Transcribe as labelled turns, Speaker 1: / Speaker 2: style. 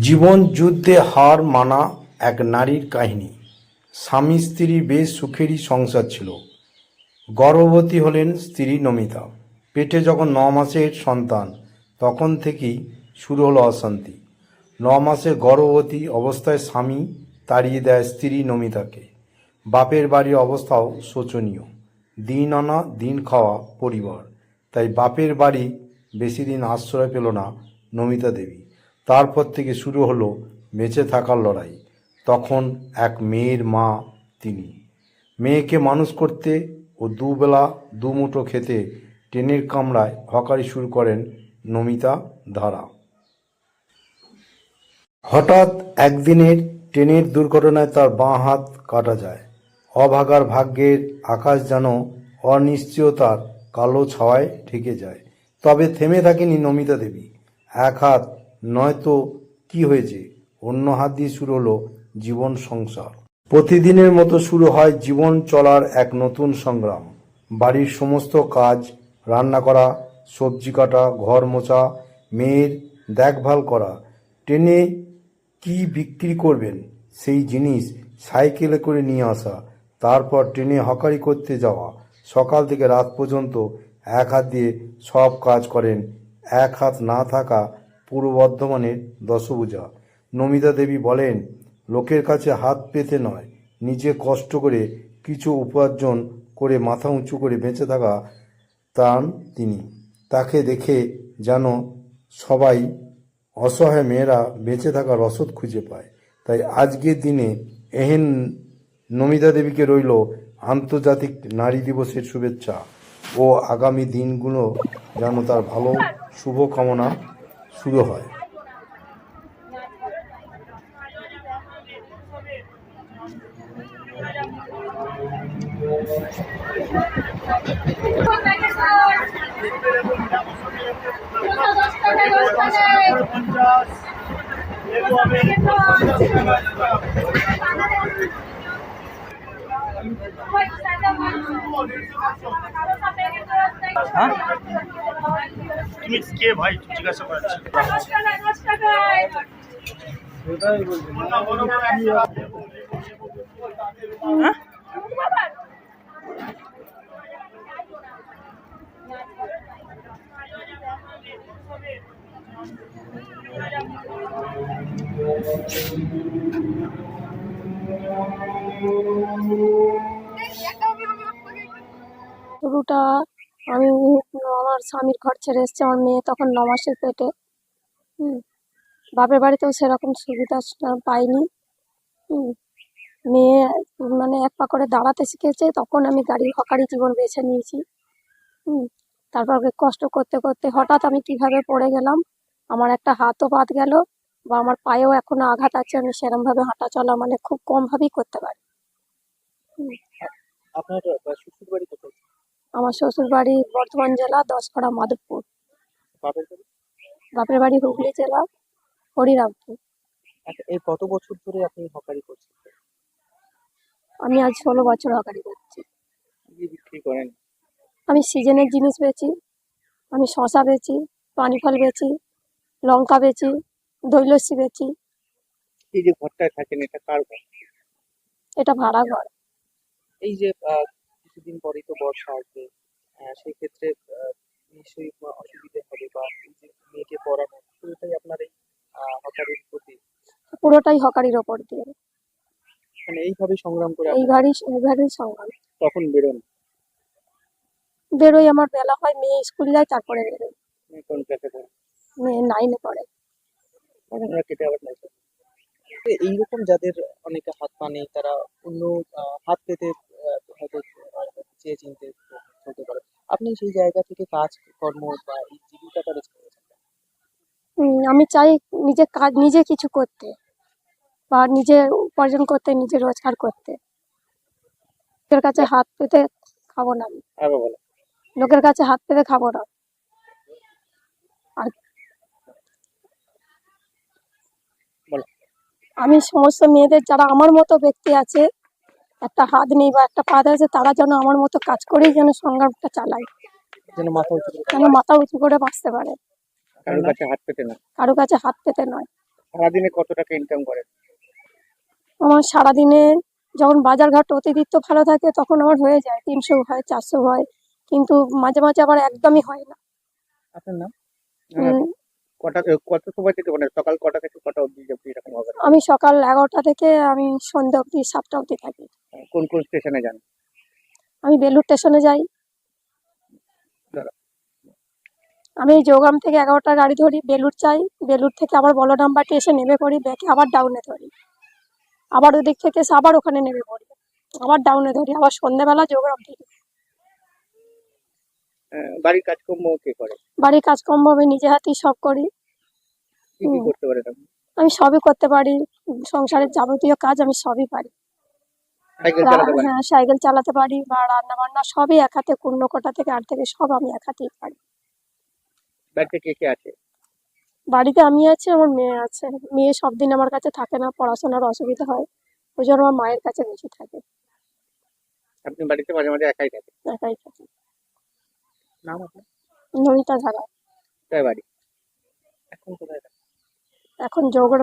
Speaker 1: জীবন যুদ্ধে হার মানা এক নারীর কাহিনী। স্বামী স্ত্রী বেশ সুখেরই সংসার ছিল। গর্ভবতী হলেন স্ত্রী নমিতা। পেটে যখন ন মাসের সন্তান, তখন থেকেই শুরু হলো অশান্তি। ন মাসে গর্ভবতী অবস্থায় স্বামী তাড়িয়ে দেয় স্ত্রী নমিতাকে। বাপের বাড়ির অবস্থাও শোচনীয়। দিন আনা, দিন খাওয়া পরিবার। তাই বাপের বাড়ি বেশি দিন আশ্রয় পেল না নমিতা দেবী। তারপর থেকে শুরু হলো বেঁচে থাকার লড়াই। তখন এক মেয়ের মা তিনি। মেয়েকে মানুষ করতে ও দুবেলা দুমুঠো খেতে ট্রেনের কামরায় হকারি শুরু করেন নমিতা ধারা। হঠাৎ একদিনের ট্রেনের দুর্ঘটনায় তার বাঁ হাত কাটা যায়। অভাগার ভাগ্যের আকাশ যেন অনিশ্চয়তার কালো ছাওয়ায় ঠেকে যায়। তবে থেমে থাকেনি নমিতা দেবী। এক হাত নয়তো কি হয়েছে? অন্য হাত দিয়ে শুরু হলো জীবন সংসার। প্রতিদিনের মতো শুরু হয় জীবন চলার এক নতুন সংগ্রাম। বাড়ির সমস্ত কাজ, রান্না করা, সবজি কাটা, ঘর মোছা, মেয়ের দেখভাল করা ট্রেনে কি বিক্রি করবেন, সেই জিনিস সাইকেলে করে নিয়ে আসা, তারপর ট্রেনে হকারি করতে যাওয়া, সকাল থেকে রাত পর্যন্ত এক হাত দিয়ে সব কাজ করেন, এক হাত না থাকা পূর্ব বর্ধমানের দশভূজা। নমিতা দেবী বলেন, লোকের কাছে হাত পেতে নয়। নিজে কষ্ট করে কিছু উপার্জন করে মাথা উঁচু করে বেঁচে থাকা তান তিনি। তাকে দেখে যেন সবাই অসহায় মেয়েরা বেঁচে থাকার রসদ খুঁজে পায়। তাই আজকের দিনে এহেন নমিতা দেবীকে রইল আন্তর্জাতিক নারী দিবসের শুভেচ্ছা ও আগামী দিনগুলো যেন তার ভালো শুভকামনা শুরু হয়।
Speaker 2: তুমি কে ভাই জিজ্ঞাসা করাচ্ছি
Speaker 3: শুরুটা আমি আমার স্বামীর ঘর ছেড়ে এসেছি, আমার মেয়ে তখন ন মাসের পেটে বাপের বাড়িতেও সেরকম সুবিধা পাইনি। মেয়ে মানে এক পা করে দাঁড়াতে শিখেছে, তখন আমি গাড়ি, হকারি জীবন বেছে নিয়েছি। তারপর কষ্ট করতে করতে হঠাৎ আমি কীভাবে পড়ে গেলাম, আমার একটা হাতও বাদ গেল বা আমার পায়েও এখনও আঘাত আছে, আমি সেরমভাবে হাঁটা চলা মানে খুব কমভাবেই করতে পারি।
Speaker 2: আপনার শ্বশুর বাড়ি কোথায়?
Speaker 3: আমার শ্বশুর বাড়ি বর্ধমান জেলা দশপাড়া মাধবপুর।
Speaker 2: বাপের বাড়ি?
Speaker 3: হুগলি জেলা হরিরামপুর।
Speaker 2: আচ্ছা এই কত বছর ধরে আপনি হকারি করছেন?
Speaker 3: আমি আজ ষোলো বছর হকারি করছি।
Speaker 2: কি বিক্রি করেন?
Speaker 3: আমি সিজনের জিনিস বেচি আমি শশা বেচি পানি ফল বেচি লঙ্কা বেচি দই লস্যি বেচি।
Speaker 2: এই যে ঘরটায় থাকেন এটা কার ঘর?
Speaker 3: এটা ভাড়া ঘর।
Speaker 2: এই যে আহ, কিছুদিন পরেই তো বর্ষা আসবে। আহ, সেই ক্ষেত্রে আহ, নিশ্চয়ই অসুবিধে হবে বা এই মেয়েকে পড়ানো পুরোটাই আপনার এই হকারির প্রতি।
Speaker 3: পুরোটাই হকারির ওপর দিয়ে।
Speaker 2: মানে এইভাবে সংগ্রাম করে
Speaker 3: এইবারই এইবারই সংগ্রাম।
Speaker 2: তখন বেরোন?
Speaker 3: বেরোই আমার বেলা হয় মেয়ে স্কুল যায় তারপরে বেরোই।
Speaker 2: কোন ক্লাসে
Speaker 3: মেয়ে নাইনে পড়ে।
Speaker 2: কেটে আবার এইরকম যাদের অনেকে হাত পা নেই তারা অন্য হাত পেতে চেয়ে চিনতে চলতে পারে আপনি সেই জায়গা থেকে কাজ কর্ম বা এই জীবিকাটা বেছে নিয়েছেন
Speaker 3: আমি চাই নিজে কাজ নিজে কিছু করতে বা নিজে উপার্জন করতে নিজে রোজগার করতে। লোকের কাছে হাত পেতে খাব না আমি।
Speaker 2: আরও
Speaker 3: লোকের কাছে হাত পেতে খাব না। আর আমি সমস্ত মেয়েদের যারা আমার মতো ব্যক্তি আছে একটা হাত নেই বা একটা পা আছে তারা যেন আমার মতো কাজ করেই যেন সংগ্রামটা চালায়।
Speaker 2: যেন মাথা উঁচু করে
Speaker 3: যেন মাথা উঁচু করে বাঁচতে পারে।
Speaker 2: কারোর কাছে হাত পেতে না।
Speaker 3: কারও কাছে হাত পেতে নয়।
Speaker 4: সারাদিনে কত টাকা ইনকাম করেন
Speaker 3: আমার সারাদিনে যখন বাজারঘাট অতিরিক্ত ভালো থাকে তখন আমার হয়ে যায়। তিনশো হয় চারশো হয়। কিন্তু মাঝে মাঝে আবার একদমই হয় না।
Speaker 4: আপনার নাম?
Speaker 3: উম,
Speaker 4: কটা কত সময় থেকে মানে সকাল কটা থেকে কটা অবধি অবধি এরকম হবে?
Speaker 3: আমি সকাল এগারোটা থেকে আমি সন্ধ্যা অবধি সাতটা অবধি থাকি।
Speaker 4: কোন কোন স্টেশনে যান?
Speaker 3: আমি বেলুর স্টেশনে যাই। আমি যোগাম থেকে এগারোটা গাড়ি ধরি বেলুর চাই। বেলুর থেকে আবার বলরামবাটি এসে নেমে পড়ি ব্যাকে আবার ডাউনে ধরি। আবার ওদিক থেকে এসে আবার ওখানে নেমে পড়ি। আবার ডাউনে ধরি আবার সন্ধ্যেবেলা যোগাম থেকে।
Speaker 4: বাড়ির কাজকর্ম কে করে?
Speaker 3: বাড়ির কাজকর্ম আমি নিজে হাতেই সব করি।
Speaker 4: কি কি করতে পারেন
Speaker 3: আমি সবই করতে পারি। সংসারের যাবতীয় কাজ আমি সবই পারি
Speaker 4: সাইকেল
Speaker 3: রা-
Speaker 4: চালাতে পারেন
Speaker 3: হ্যাঁ সাইকেল চালাতে পারি বা রান্না বান্না সবই এক হাতে কুন্ন কোটা থেকে আট থেকে সব আমি এক হাতেই পারি।
Speaker 4: বাড়িতে কে কে আছে?
Speaker 3: বাড়িতে আমি আছি আমার মেয়ে আছে। মেয়ে সব দিন আমার কাছে থাকে না পড়াশোনার অসুবিধা হয়। ওই জন্য আমার মায়ের কাছে বেশি থাকে।
Speaker 4: আপনি বাড়িতে মাঝে মাঝে একাই থাকেন?
Speaker 3: একাই থাকে।
Speaker 4: নাম আপনার?
Speaker 3: নমিতা ধারা।
Speaker 4: কোথায় বাড়ি? এখন কোথায়?
Speaker 3: এখন ঘর